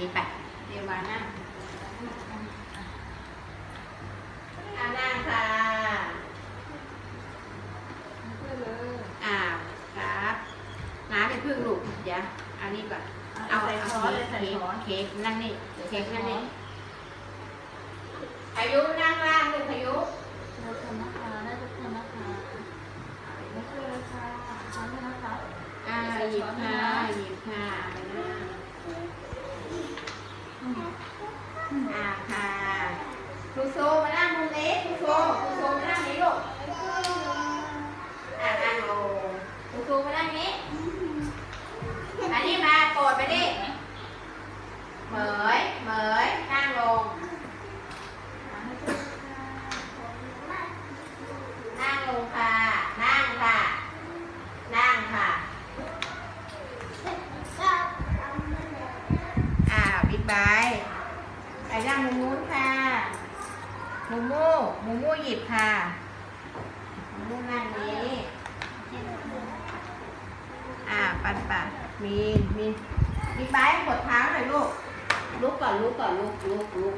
นี้ไปเดี๋ยวมานั่งอ่านั่งค่ะอ่าครับน้าเป็นพึ่งลูกเดี๋ยวเอันนี้ก่อนเอาใส่เอาช้อนเลยใส่เค้กช้อนเค้กนั่งนี่เค้กนั่งนี่พายุนั่งล่างลูกพายุได้ทุกคนนะคะได้ทุกคนนะคะไม่ช่วยเลยค่ะช้อนด้วยนะคะอ่าหยิบค่ะหยิบค่ะไปนั่ง อ่าค่ะครูโซมานั่งมุมนี้ครูโซครูโซมานั่งนี้ลูกอ่านั่งลงครูโซมานั่งนี้อันนี้มาโปรดไปดิเหมยเหมยนั่งลงนั่งลงค่ะ นั่งค่ะ นั่งค่ะอ่าบิ๊กไบค์ ไปนั่งมุมนู้นค่ะมูมูมูมูหยิบค่ะมูมูนั่งนี้ อ่า ปันปันมีมีนบิ๊กไบปวดเท้าหน่อยลูก ลุกก่อนลุกก่อนลุกลุกลุก